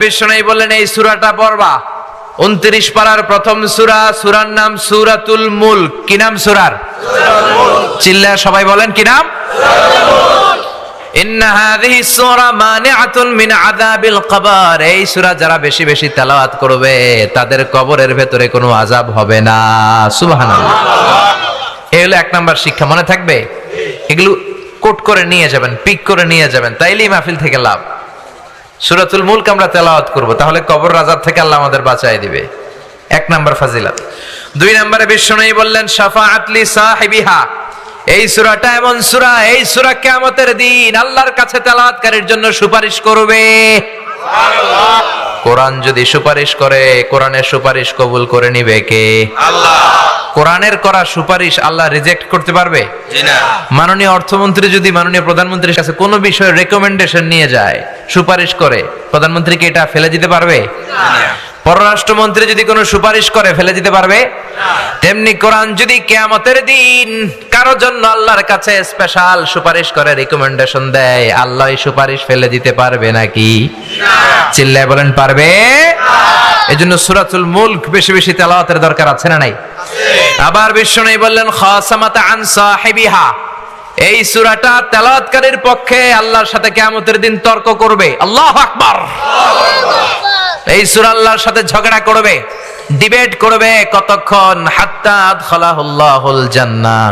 বিষ্ণু বললেন, এই সুরাটা পড়বা। উনত্রিশ পাড়ার প্রথম সুরা, সুরার নাম সুরাতুল মুল্ক। কি নাম সুরার? চিল্লা সবাই বলেন, কি নাম? এই সূরা যারা বেশি বেশি তেলাওয়াত করবে, তাদের কবরের ভেতরে কোনো আযাব হবে না। সুবহানাল্লাহ। এই হলো এক নাম্বার শিক্ষা, মনে থাকবে? এগুলো কোট করে নিয়ে যাবেন, পিক করে নিয়ে যাবেন, তাইলেই মাহফিল থেকে লাভ। সুরাতুল মুলক আমরা তেলাওয়াত করব। তাহলে কবর রাজার থেকে আল্লাহ আমাদের বাঁচায় দিবে। এক নাম্বার ফাজিলাত। দুই নম্বরে বিষ্ণু বললেন, শাফাআত লি সাহিবিহা। এই সুরাটা এমন সুরা, এই সূরা কিয়ামতের দিন আল্লাহর কাছে তেলাওয়াতকারীর জন্য সুপারিশ করবে। কোরআন যদি সুপারিশ করে, কোরআনের সুপারিশ কবুল করে নিবে কে? আল্লাহ। কোরআনের করা সুপারিশ আল্লাহ রিজেক্ট করতে পারবে? মাননীয় অর্থমন্ত্রী যদি মাননীয় প্রধানমন্ত্রীর কাছে কোনো বিষয়ে রেকমেন্ডেশন নিয়ে যায় সুপারিশ করে প্রধানমন্ত্রীকে এটা ফেলে দিতে পারবে? পররাষ্ট্রমন্ত্রী যদি কোনো সুপারিশ করে ফেলে দিতে পারবে? তেমনি কোরআন যদি কেয়ামতের দিন কারোর জন্য আল্লাহর কাছে স্পেশাল সুপারিশ করে রিকমেন্ডেশন দেয় আল্লাহ সুপারিশ ফেলে দিতে পারবে নাকি? চিল্লায় বলেন পারবে? এজন্য সুরাতুল মুলক বেশি বেশি তেলাওয়াতের দরকার আছে না নাই? আবার বিষ্ণু বললেন খাসামাতা আন সাহিবিহা। এই সুরাটা তেলাওয়াতকারীর পক্ষে আল্লাহর সাথে কিয়ামতের দিন তর্ক করবে। আল্লাহু আকবার। এই সূরা আল্লাহর সাথে ঝগড়া করবে ডিবেট করবে কতক্ষণ? হাত্তা আদখালাহুল্লাহুল জান্নাহ।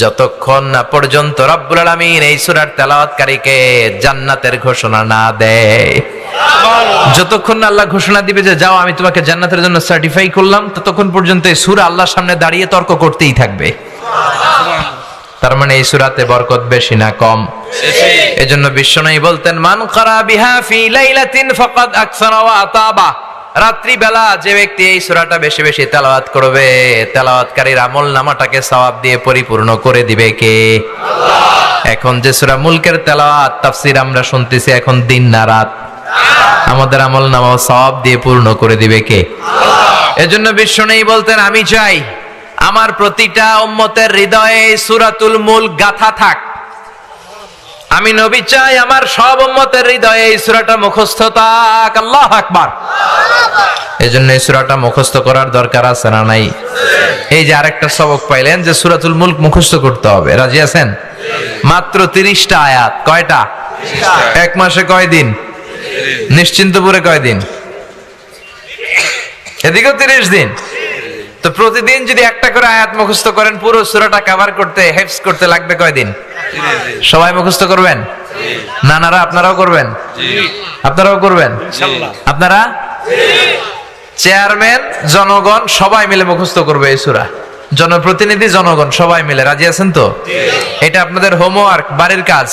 যতক্ষণ না পর্যন্ত রব্বুল আলামিন এই সূরার তেলাওয়াতকারীকে জান্নাতের ঘোষণা না দেয়। যতক্ষণ আল্লাহ ঘোষণা দিবে যে যাও, আমি তোমাকে জান্নাতের জন্য সার্টিফাই করলাম, ততক্ষণ পর্যন্ত এই সূরা আল্লাহর সামনে দাঁড়িয়ে তর্ক করতেই থাকবে। তার মানে এই সূরাতে বরকত বেশি না কম? এজন্য বিশ্বনয়ী বলতেন, মান করা বিহা ফি লাইলাতিন ফাকাদ আকসারা ওয়া আতাবা। রাত্রি বেলা যে ব্যক্তি এই সূরাটা বেশি বেশি তেলাওয়াত করবে, তেলাওয়াতকারীর আমল নামাটাকে সওয়াব দিয়ে পরিপূর্ণ করে দিবে কে? এখন যে সূরা মুলকের তেলাওয়াত, তাফসীর আমরা শুনতেছি এখন দিন না রাত। আমাদের আমল নামা সওয়াব দিয়ে পূর্ণ করে দিবে কে? এজন্য বিশ্ব নেই বলতেন, আমি চাই আমার প্রতিটা উম্মতের হৃদয়ে সূরাতুল মুলক গাথা থাক। আমি নবী চাই আমার সব উম্মতের হৃদয়ে এই সূরাটা মুখস্থ থাক। আল্লাহু আকবার। এজন্য এই সূরাটা মুখস্থ করার দরকার আছে না নাই? এই যে আরেকটা সবক পাইলেন যে সূরাতুল মুলক মুখস্থ করতে হবে। রাজি আছেন? মাত্র তিরিশটা আয়াত। কয়টা? এক মাসে কয় দিন? নিশ্চিন্তপুরে কয় দিন? এদিকেও তিরিশ দিন। তো প্রতিদিন যদি একটা করে আয়াত মুখস্থ করেন, পুরো সুরাটা কভার করতে হেফস করতে লাগবে কয়দিন? সবাই মুখস্থ করবেন? নানারা আপনারাও করবেন? আপনারাও করবেন? আপনারা? চেয়ারম্যান, জনগণ, সবাই মিলে মুখস্থ করবে এই সূরা। জনপ্রতিনিধি, জনগণ, সবাই মিলে। রাজি আছেন তো? এটা আপনাদের হোমওয়ার্ক বাড়ির কাজ।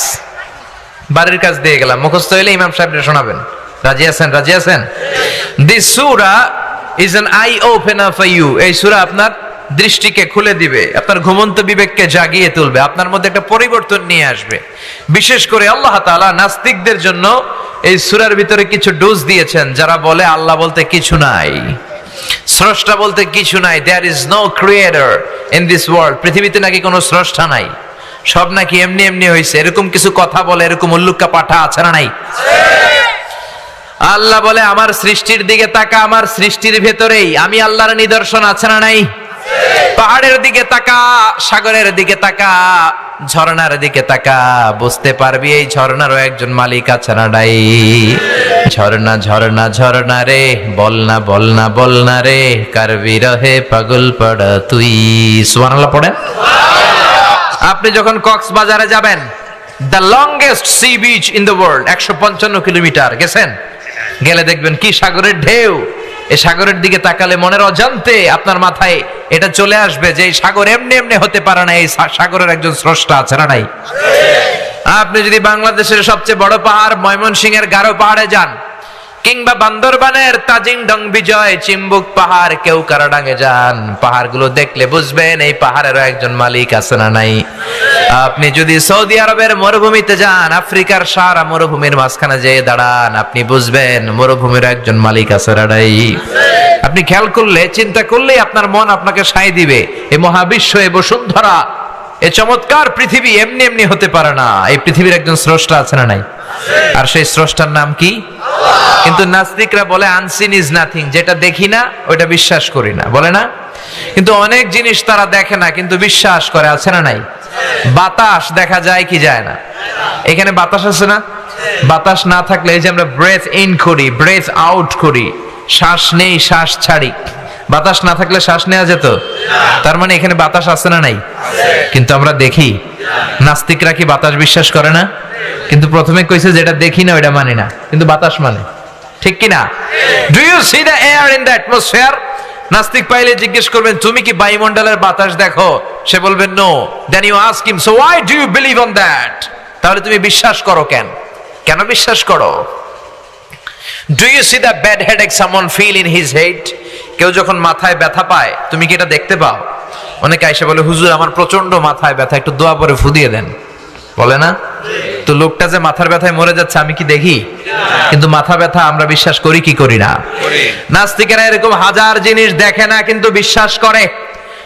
বাড়ির কাজ দিয়ে গেলাম। মুখস্থ হইলে ইমাম সাহেবরা শোনাবেন। রাজি আছেন? রাজি আছেন? This surah is an eye opener for you এই সূরা আপনার দৃষ্টিকে খুলে দিবে। আপনার ঘুমন্ত বিবেককে জাগিয়ে তুলবে। আপনার মধ্যে একটা পরিবর্তন নিয়ে আসবে। বিশেষ করে আল্লাহ তাআলা নাস্তিকদের জন্য এই সূরার ভিতরে কিছু ডোজ দিয়েছেন, যারা বলে আল্লাহ বলতে কিছু নাই। স্রষ্টা বলতে কিছু নাই। There is no creator in this world পৃথিবীতে নাকি কোনো স্রষ্টা নাই। সব নাকি এমনি এমনি হয়েছে এরকম কিছু কথা বলে, এরকম উল্লুক্কা পাঠা আছে না নাই? আল্লাহ বলে, আমার সৃষ্টির দিকে তাকা, আমার সৃষ্টির ভেতরেই। আমি আল্লাহর নিদর্শন, আছে না নাই? পাহাড়ের দিকে তাকা, সাগরের দিকে তাকা, ঝর্ণার দিকে তাকা। বুঝতে পারবি, এই ঝর্ণারও একজন মালিক আছে না নাই? ঝর্ণা ঝর্ণা ঝর্ণা রে, বল না বল না বল না রে কারবি রহে পাগল পড়া তুই? সুবহানাল্লাহ পড়েন। আপনি যখন কক্সবাজারে যাবেন the longest sea beach in the world একশো পঞ্চান্ন কিলোমিটার, গেছেন? গেলে দেখবেন কি সাগরের ঢেউ। এই সাগরের দিকে তাকালে মনের অজান্তে আপনার মাথায় এটা চলে আসবে যে এই সাগর এমনি এমনি হতে পারে না, এই সাগরের একজন স্রষ্টা আছে না নাই? আপনি যদি বাংলাদেশের সবচেয়ে বড় পাহাড় ময়মনসিং এর গারো পাহাড়ে যান, কিংবা বান্দরবানের তাজিং ডং বিজয় চিম্বুক পাহাড়, কেউ কারাডাঙ্গে যান। পাহাড়গুলো দেখলে বুঝবেন এই পাহাড়েরও একজন মালিক আছে না নাই? আপনি যদি সৌদি আরবের মরুভূমিতে যান, আফ্রিকার সারা মরুভূমির মাঝখানে যেয়ে দাঁড়ান, আপনি বুঝবেন মরুভূমির একজন মালিক আছে নাই আপনি খেয়াল করলে, চিন্তা করলেই আপনার মন আপনাকে সাই দিবে। এই মহাবিশ্ব, এ বসুন্ধরা, এ চমৎকার পৃথিবী, এমনি এমনি হতে পারে না। এই পৃথিবীর একজন স্রষ্টা আছে না নাই? আর সেই স্রষ্টার নাম কি? কিন্তু নাস্তিকরা বলে আনসিন ইজ নাথিং যেটা দেখি না, ওইটা বিশ্বাস করি না। বলে না? কিন্তু অনেক জিনিস তারা দেখে না, কিন্তু বিশ্বাস করে, আছে না নাই? বাতাস দেখা যায় কি যায় না। এখানে বাতাস আছে না? বাতাস না থাকলে এই যে আমরা ব্রেথ ইন করি ব্রেথ আউট করি, শ্বাস নেই, শ্বাস ছাড়ি। বাতাস না থাকলে শ্বাস নেওয়া যেত? তার মানে এখানে বাতাস আছে না নাই? কিন্তু আমরা দেখি, নাস্তিকরা কি বাতাস বিশ্বাস করে না? কিন্তু প্রথমে কইছে যেটা দেখি না ওটা মানে না। কিন্তু বাতাস মানে। ঠিক কি না do you see the air in the atmosphere নাস্তিক পাইলে জিজ্ঞেস করবেন, তুমি কি বায়ুমণ্ডলের বাতাস দেখো? সে বলবেন no then you ask him so why do you believe on that তাহলে তুমি বিশ্বাস করো কেন? কেন বিশ্বাস করো? Do you see the bad headache someone feel in his head কেউ যখন মাথায় ব্যথা পায়, তুমি কি এটা দেখতে পাও? অনেকে আইসা বলে, হুজুর, আমার প্রচণ্ড মাথায় ব্যথা, একটু দোয়া পরে ফুদিয়ে দেন। বলে না? তো লোকটা যে মাথার ব্যথায় মরে যাচ্ছে আমি কি দেখি? কিন্তু মাথা ব্যথা আমরা বিশ্বাস করি কি করি না? নাস্তিকেরা এরকম হাজার জিনিস দেখে না কিন্তু বিশ্বাস করে।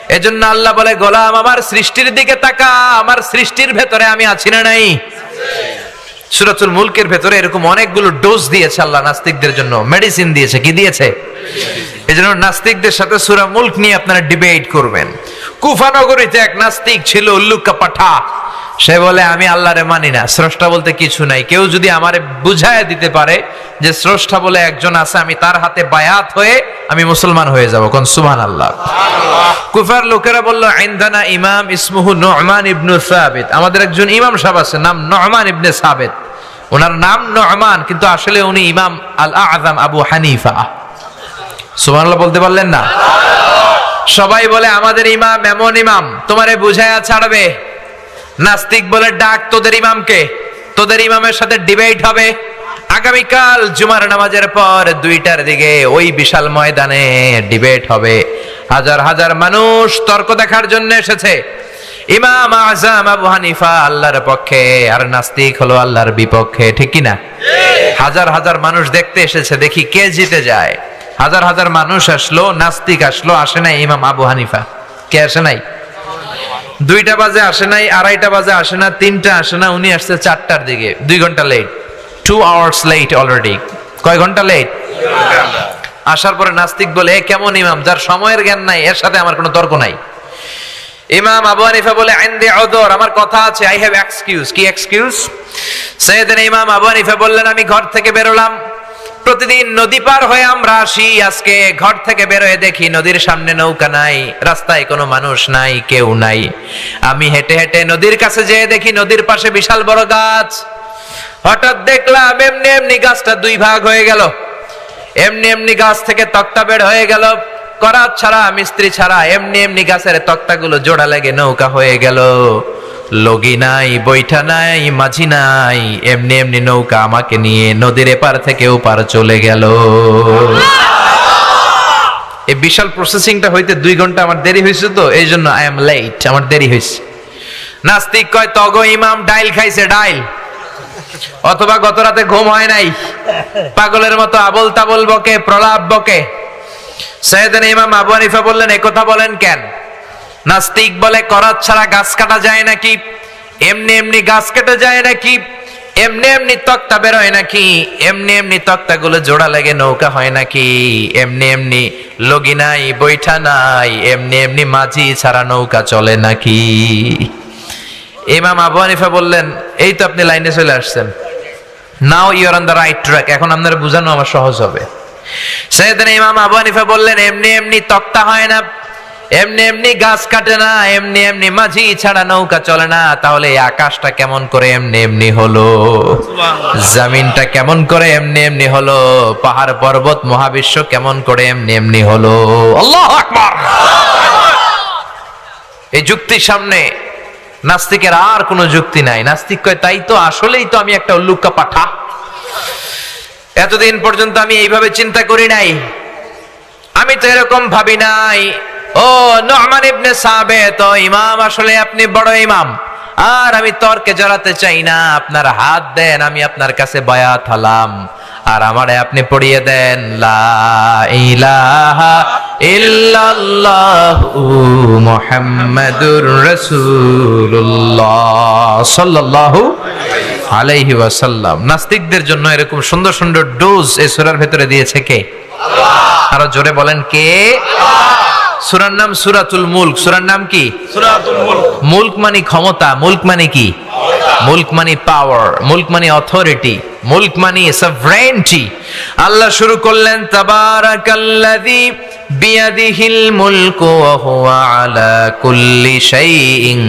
এজন্য আল্লাহ বলে গোলাম আমার সৃষ্টির দিকে তাকা। আমার সৃষ্টির ভেতরে আমি আছি না নাই? সুরাতুল মুলকের ভেতরে এরকম অনেকগুলো ডোজ দিয়েছে আল্লাহ নাস্তিকদের জন্য। মেডিসিন দিয়েছে কি দিয়েছে? এই জন্য নাস্তিকদের সাথে সুরা মুল্ক নিয়ে আপনারা ডিবেট করবেন। কুফানগরীতে এক নাস্তিক ছিল উল্লুকা পাঠা। সে বলে আমি আল্লাহরে মানি না। স্রষ্টা বলতে কিছু নাই। কেউ যদি আমারে বুঝায় দিতে পারে যে স্রষ্টা বলে একজন আছে আমি তার হাতে বায়াত হয়ে আমি মুসলমান হয়ে যাব। কোন সুবহান আল্লাহ কুফার লোকেরা বলল আইন্দানা ইমাম ইসমুহু নোমান ইবনু সাবিত। আমাদের একজন ইমাম সাহেব আছে নাম নহমান ইবনে সাবিত। ওনার নাম নহমান কিন্তু আসলে উনি ইমাম আল আযম আবু হানিফা। সুবহানাল্লাহ বলতে পারলেন না? সবাই বলে আমাদের ইমাম এমন ইমাম। তোমারে বুঝায়া ছাড়বে। নাস্তিক বলে ডাক তোদের ইমামকে। তোদের ইমামের সাথে ডিবেট হবে। আগামীকাল জুমার নামাজের পর দুইটার দিকে ওই বিশাল ময়দানে ডিবেট হবে। হাজার হাজার মানুষ তর্ক দেখার জন্য এসেছে। ইমাম আজম আবু হানিফা আল্লাহর পক্ষে, আর নাস্তিক হলো আল্লাহর বিপক্ষে, ঠিক কি না হাজার হাজার মানুষ দেখতে এসেছে, দেখি কে জিতে যায়। হাজার হাজার মানুষ আসলো, নাস্তিক আসলো, আসে নাই ইমাম আবু হানিফা। কে আসে নাই? দুইটা বাজে আসে নাই, আড়াইটা বাজে আসে না, তিনটা আসে না, উনি আসছে চারটার দিকে। দুই ঘণ্টা late two hours late already কয় ঘণ্টা লেট আসার পরে নাস্তিক বলে, "এ কেমন ইমাম? যার সময়ের জ্ঞান নাই, এর সাথে আমার কোনো তর্ক নাই। ইমাম আবু হানিফা বলে, আইন্দে অদর আমার কথা আছে আই হ্যাভ এক্সকিউজ কি এক্সকিউজ সৈয়দিন ইমাম আবু হানিফা বললেন, আমি ঘর থেকে বেরোলাম। প্রতিদিন নদী পার হয়ে আমরা আসি। আজকে ঘর থেকে বেরোয় দেখি নদীর সামনে নৌকা নাই, রাস্তায় কোনো মানুষ নাই, কেউ নাই। আমি হেঁটে হেঁটে নদীর কাছে যেয়ে দেখি নদীর পাশে বিশাল বড় গাছ। হঠাৎ দেখলাম এমনি এমনি গাছটা দুই ভাগ হয়ে গেল। এমনি এমনি গাছ থেকে তক্তা বের হয়ে গেল। করাত ছাড়া, মিস্ত্রি ছাড়া এমনি এমনি গাছের তক্তাগুলো জোড়া লেগে নৌকা হয়ে গেল। লগি নাই, বৈঠা নাই, মাঝি নাই। এমনি এমনি নৌকা আমাকে নিয়ে নদীর এপার থেকে ওপার চলে গেল। এই বিশাল প্রসেসিংটা হইতে দুই ঘণ্টা আমার দেরি হয়েছে তো, এই জন্য আই এম লেট আমার দেরি হয়েছে। নাস্তিক কয়, তগ ইমাম ডাইল খাইছে, ডাইল। অথবা গত রাতে ঘুম হয় নাই। পাগলের মতো আবল তাবল বকে, প্রলাপ বকে। সৈয়দিন ইমাম আবু হানিফা বললেন কথা বলেন কেন? নাস্তিক বলে করাত ছাড়া গাছ কাটা যায় নাকি? এমনি এমনি গাছ কেটে যায় নাকি? এমনি এমনি তক্তা বেরোয় নাকি? এমনি এমনি তক্তা গুলো জোড়া লাগে নৌকা হয় নাকি? এমনি এমনি লগি নাই, বৈঠা নাই, এমনি এমনি মাঝি ছাড়া নৌকা চলে নাকি? ইমাম আবু হানিফা বললেন, এই তো আপনি লাইনে চলে আসছেন। Now you're on the right track এখন আপনারা বোঝানো আমার সহজ হবে। সেদিন ইমাম আবু হানিফা বললেন, এমনি এমনি তক্তা হয় না। এমনি এমনি গাছ কাটে না এমনি এমনি মাঝি ছাড়া নৌকা চলে না তাহলে আকাশটা কেমন করে এমনি এমনি হলো? জমিনটা কেমন করে এমনি এমনি হলো? পাহাড় পর্বত মহাবিশ্ব কেমন করে এমনি এমনি হলো? আল্লাহ আকবার! এই যুক্তির সামনে নাস্তিকের আর কোনো যুক্তি নাই। নাস্তিক কয় তাই তো আসলেই তো আমি একটা উল্লুকা পাঠা এতদিন পর্যন্ত আমি এইভাবে চিন্তা করি নাই। আমি তো এরকম ভাবি নাই। ও নহমান ইবনে সাবে তো ইমাম, আসলে আপনি বড় ইমাম। আর আমি তর্কে জড়াতে চাই না, আপনার হাত দেন, আমি আপনার কাছে বায়াত হলাম। আর আমারে আপনি পড়িয়ে দেন, লা ইলাহা ইল্লাল্লাহু আলাইহি ওয়াসাল্লাম। নাস্তিকদের জন্য এরকম সুন্দর সুন্দর ডোজ এই সূরার ভেতরে দিয়েছে কে? আরও জোরে বলেন কে? সূরার নাম সুরাতুল মুলক। সুরার নাম কি? মুলক। মানে ক্ষমতা মুলক মানে কি? মুলক মানে পাওয়ার মুলক মানে অথরিটি মুলক মানে সভরেন্টি আল্লাহ শুরু করলেন তাবারাকাল্লাযী বিয়াদিহিল মুলকু ওয়া হুয়া আলা কুল্লি শাইইন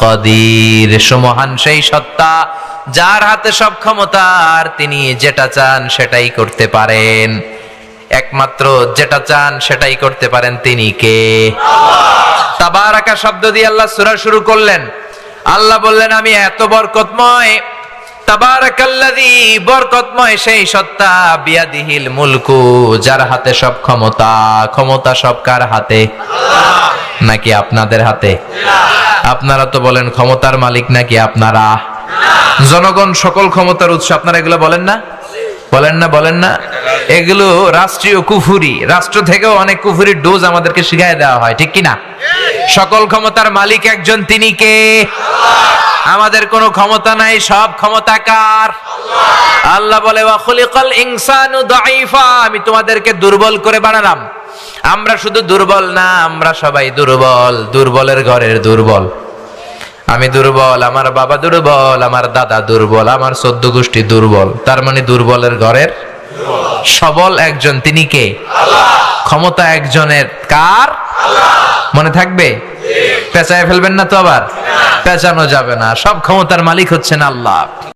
কাদির। সুমহান সেই সত্তা যার হাতে সব ক্ষমতা আর তিনি যেটা চান সেটাই করতে পারেন। একমাত্র যেটা চান সেটাই করতে পারেন তিনি কে? তাবারাকা শব্দ দিয়ে আল্লাহ সূরা শুরু করলেন। আল্লাহ বললেন, আমি এত বরকতময় সেই সত্তা মুলকু, যার হাতে সব ক্ষমতা ক্ষমতা সব কার হাতে? নাকি আপনাদের হাতে? আপনারা তো বলেন ক্ষমতার মালিক নাকি আপনারা? জনগণ সকল ক্ষমতার উৎস, আপনারা এগুলো বলেন না? বলেন না বলেন না। এগুলো রাষ্ট্রীয় কুফুরি। রাষ্ট্র থেকেও অনেক কুফুরির ডোজ আমাদেরকে শিখাই দেওয়া হয়, ঠিক কি না সকল ক্ষমতার মালিক একজন, তিনি কে? আমাদের কোনো ক্ষমতা নাই, সব ক্ষমতা কার? আল্লাহ বলে, ওয়া খুলিকাল ইনসানু দাঈফা আমি তোমাদেরকে দুর্বল করে বানালাম। আমরা শুধু দুর্বল না, আমরা সবাই দুর্বল, দুর্বলের ঘরের দুর্বল। আমি দুর্বল আমার বাবা দুর্বল আমার দাদা দুর্বল আমার সদ্য গোষ্ঠী দুর্বল। তার মানে দুর্বলের ঘরের সবল একজন তিনি কে? ক্ষমতা একজনের কার? মনে থাকবে? পেঁচায় ফেলবেন না তো আবার? পেঁচানো যাবে না। সব ক্ষমতার মালিক হচ্ছেন আল্লাহ।